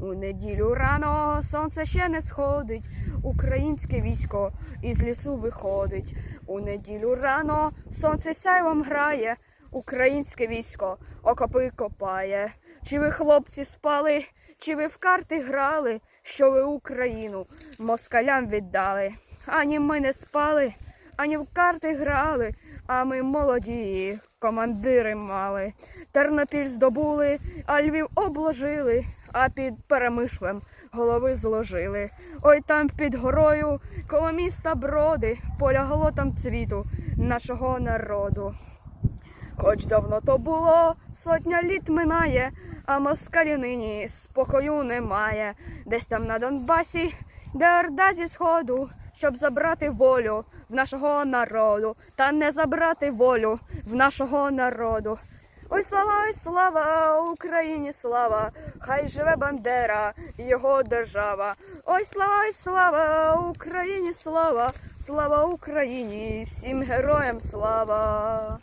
У неділю рано сонце ще не сходить, українське військо із лісу виходить. У неділю рано сонце сяйвом грає, українське військо окопи копає. Чи ви, хлопці, спали, чи ви в карти грали, що ви Україну москалям віддали? Ані ми не спали, ані в карти грали, а ми молоді командири мали. Тернопіль здобули, а Львів обложили, а під перемишлем голови зложили. Ой там під горою, коло міста броди, полягло там цвіту нашого народу. Хоч давно то було, сотня літ минає, а москалі нині спокою немає. Десь там на Донбасі, де орда зі сходу, щоб забрати волю в нашого народу, та не забрати волю в нашого народу. Ой, слава, ой, слава Україні, слава! Хай живе Бандера його держава. Ой, слава, ой, слава Україні, слава! Слава Україні! Всім героям слава!